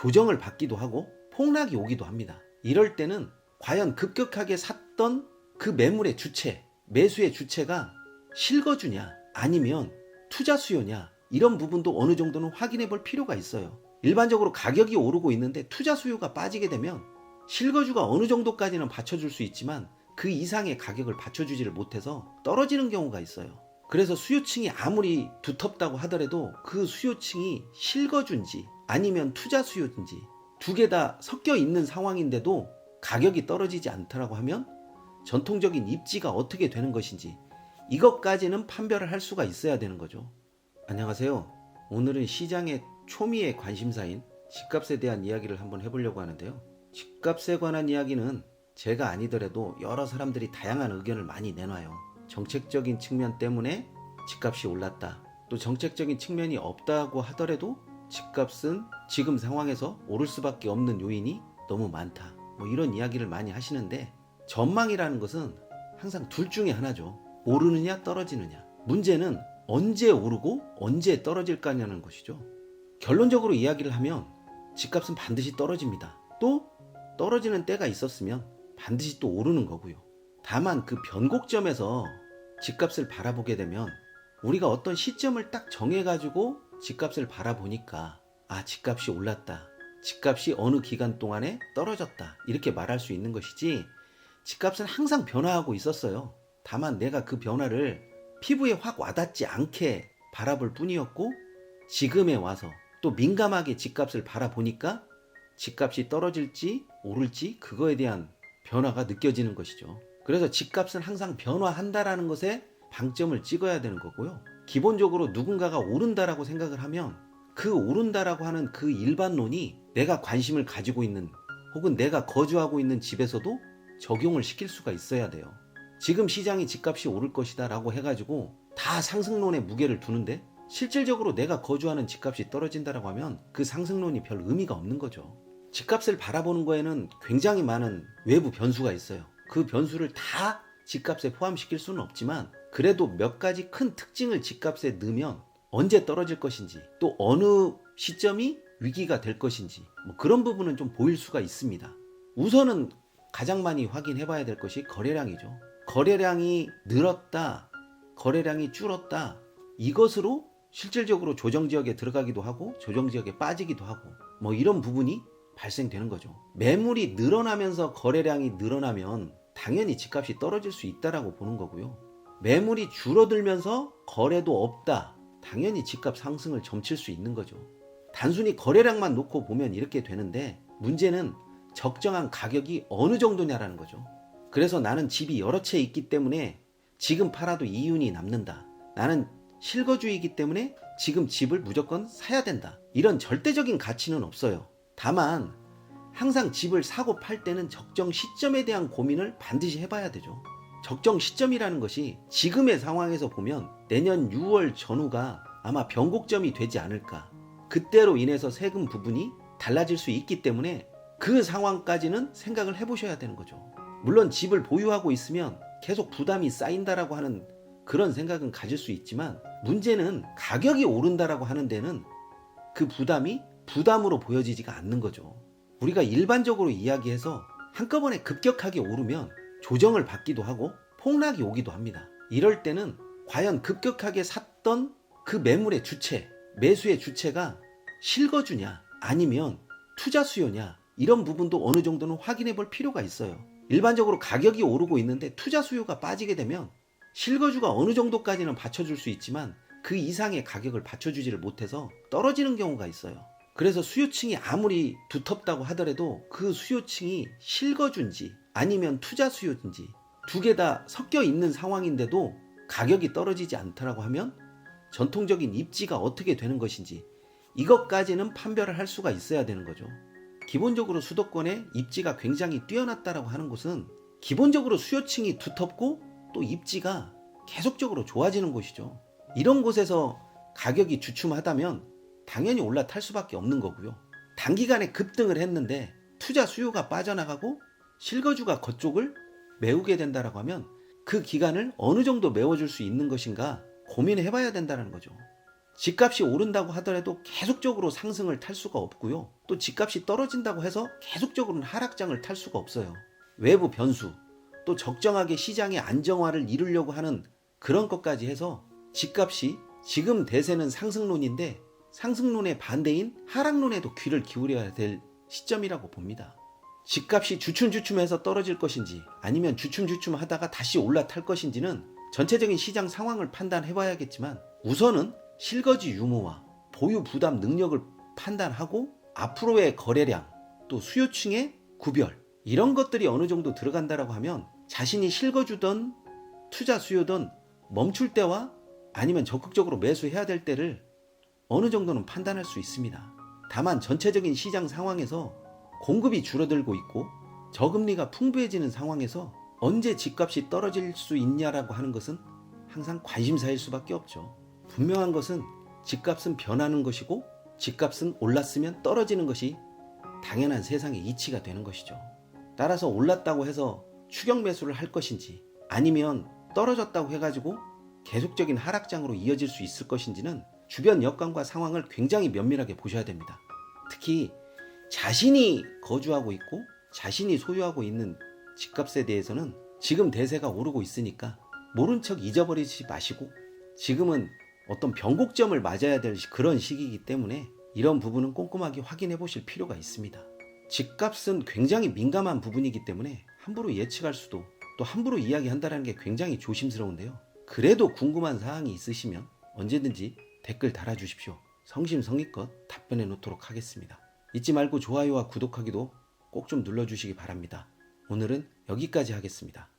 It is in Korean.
조정을 받기도 하고 폭락이 오기도 합니다. 이럴 때는 과연 급격하게 샀던 그 매물의 주체, 매수의 주체가 실거주냐 아니면 투자 수요냐 이런 부분도 어느 정도는 확인해 볼 필요가 있어요. 일반적으로 가격이 오르고 있는데 투자 수요가 빠지게 되면 실거주가 어느 정도까지는 받쳐줄 수 있지만 그 이상의 가격을 받쳐주지를 못해서 떨어지는 경우가 있어요. 그래서 수요층이 아무리 두텁다고 하더라도 그 수요층이 실거주인지 아니면 투자 수요인지 두 개 다 섞여 있는 상황인데도 가격이 떨어지지 않더라고 하면 전통적인 입지가 어떻게 되는 것인지 이것까지는 판별을 할 수가 있어야 되는 거죠. 안녕하세요. 오늘은 시장의 초미의 관심사인 집값에 대한 이야기를 한번 해보려고 하는데요. 집값에 관한 이야기는 제가 아니더라도 여러 사람들이 다양한 의견을 많이 내놔요. 정책적인 측면 때문에 집값이 올랐다. 또 정책적인 측면이 없다고 하더라도 집값은 지금 상황에서 오를 수밖에 없는 요인이 너무 많다. 뭐 이런 이야기를 많이 하시는데 전망이라는 것은 항상 둘 중에 하나죠. 오르느냐 떨어지느냐. 문제는 언제 오르고 언제 떨어질까냐는 것이죠. 결론적으로 이야기를 하면 집값은 반드시 떨어집니다. 또 떨어지는 때가 있었으면 반드시 또 오르는 거고요. 다만 그 변곡점에서 집값을 바라보게 되면 우리가 어떤 시점을 딱 정해가지고 집값을 바라보니까 아, 집값이 올랐다. 집값이 어느 기간 동안에 떨어졌다. 이렇게 말할 수 있는 것이지 집값은 항상 변화하고 있었어요. 다만 내가 그 변화를 피부에 확 와닿지 않게 바라볼 뿐이었고 지금에 와서 또 민감하게 집값을 바라보니까 집값이 떨어질지 오를지 그거에 대한 변화가 느껴지는 것이죠. 그래서 집값은 항상 변화한다라는 것에 방점을 찍어야 되는 거고요. 기본적으로 누군가가 오른다라고 생각을 하면 그 오른다라고 하는 그 일반론이 내가 관심을 가지고 있는 혹은 내가 거주하고 있는 집에서도 적용을 시킬 수가 있어야 돼요. 지금 시장이 집값이 오를 것이다 라고 해가지고 다 상승론에 무게를 두는데 실질적으로 내가 거주하는 집값이 떨어진다라고 하면 그 상승론이 별 의미가 없는 거죠. 집값을 바라보는 거에는 굉장히 많은 외부 변수가 있어요. 그 변수를 다 집값에 포함시킬 수는 없지만 그래도 몇 가지 큰 특징을 집값에 넣으면 언제 떨어질 것인지 또 어느 시점이 위기가 될 것인지 뭐 그런 부분은 좀 보일 수가 있습니다. 우선은 가장 많이 확인해 봐야 될 것이 거래량이죠. 거래량이 늘었다, 거래량이 줄었다. 이것으로 실질적으로 조정 지역에 들어가기도 하고 조정 지역에 빠지기도 하고 뭐 이런 부분이 발생되는 거죠. 매물이 늘어나면서 거래량이 늘어나면 당연히 집값이 떨어질 수 있다라고 보는 거고요. 매물이 줄어들면서 거래도 없다. 당연히 집값 상승을 점칠 수 있는 거죠. 단순히 거래량만 놓고 보면 이렇게 되는데 문제는 적정한 가격이 어느 정도냐라는 거죠. 그래서 나는 집이 여러 채 있기 때문에 지금 팔아도 이윤이 남는다. 나는 실거주이기 때문에 지금 집을 무조건 사야 된다. 이런 절대적인 가치는 없어요. 다만 항상 집을 사고 팔 때는 적정 시점에 대한 고민을 반드시 해봐야 되죠. 적정 시점이라는 것이 지금의 상황에서 보면 내년 6월 전후가 아마 변곡점이 되지 않을까. 그때로 인해서 세금 부분이 달라질 수 있기 때문에 그 상황까지는 생각을 해보셔야 되는 거죠. 물론 집을 보유하고 있으면 계속 부담이 쌓인다라고 하는 그런 생각은 가질 수 있지만 문제는 가격이 오른다라고 하는 데는 그 부담이 부담으로 보여지지가 않는 거죠. 우리가 일반적으로 이야기해서 한꺼번에 급격하게 오르면 조정을 받기도 하고 폭락이 오기도 합니다. 이럴 때는 과연 급격하게 샀던 그 매물의 주체, 매수의 주체가 실거주냐 아니면 투자 수요냐 이런 부분도 어느 정도는 확인해 볼 필요가 있어요. 일반적으로 가격이 오르고 있는데 투자 수요가 빠지게 되면 실거주가 어느 정도까지는 받쳐줄 수 있지만 그 이상의 가격을 받쳐주지를 못해서 떨어지는 경우가 있어요. 그래서 수요층이 아무리 두텁다고 하더라도 그 수요층이 실거주인지 아니면 투자 수요인지 두 개 다 섞여 있는 상황인데도 가격이 떨어지지 않더라고 하면 전통적인 입지가 어떻게 되는 것인지 이것까지는 판별을 할 수가 있어야 되는 거죠. 기본적으로 수도권의 입지가 굉장히 뛰어났다라고 하는 곳은 기본적으로 수요층이 두텁고 또 입지가 계속적으로 좋아지는 곳이죠. 이런 곳에서 가격이 주춤하다면 당연히 올라탈 수밖에 없는 거고요. 단기간에 급등을 했는데 투자 수요가 빠져나가고 실거주가 그쪽을 메우게 된다라고 하면 그 기간을 어느 정도 메워줄 수 있는 것인가 고민해 봐야 된다는 거죠. 집값이 오른다고 하더라도 계속적으로 상승을 탈 수가 없고요. 또 집값이 떨어진다고 해서 계속적으로는 하락장을 탈 수가 없어요. 외부 변수, 또 적정하게 시장의 안정화를 이루려고 하는 그런 것까지 해서 집값이 지금 대세는 상승론인데 상승론의 반대인 하락론에도 귀를 기울여야 될 시점이라고 봅니다. 집값이 주춤주춤해서 떨어질 것인지 아니면 주춤주춤 하다가 다시 올라탈 것인지는 전체적인 시장 상황을 판단해 봐야겠지만 우선은 실거주 유무와 보유 부담 능력을 판단하고 앞으로의 거래량 또 수요층의 구별 이런 것들이 어느 정도 들어간다라고 하면 자신이 실거주던 투자 수요든 멈출 때와 아니면 적극적으로 매수해야 될 때를 어느 정도는 판단할 수 있습니다. 다만 전체적인 시장 상황에서 공급이 줄어들고 있고 저금리가 풍부해지는 상황에서 언제 집값이 떨어질 수 있냐라고 하는 것은 항상 관심사일 수밖에 없죠. 분명한 것은 집값은 변하는 것이고 집값은 올랐으면 떨어지는 것이 당연한 세상의 이치가 되는 것이죠. 따라서 올랐다고 해서 추격 매수를 할 것인지 아니면 떨어졌다고 해가지고 계속적인 하락장으로 이어질 수 있을 것인지는 주변 여건과 상황을 굉장히 면밀하게 보셔야 됩니다. 특히 자신이 거주하고 있고 자신이 소유하고 있는 집값에 대해서는 지금 대세가 오르고 있으니까 모른 척 잊어버리지 마시고 지금은 어떤 변곡점을 맞아야 될 그런 시기이기 때문에 이런 부분은 꼼꼼하게 확인해 보실 필요가 있습니다. 집값은 굉장히 민감한 부분이기 때문에 함부로 예측할 수도 또 함부로 이야기한다는 게 굉장히 조심스러운데요. 그래도 궁금한 사항이 있으시면 언제든지 댓글 달아주십시오. 성심성의껏 답변해 놓도록 하겠습니다. 잊지 말고 좋아요와 구독하기도 꼭 좀 눌러주시기 바랍니다. 오늘은 여기까지 하겠습니다.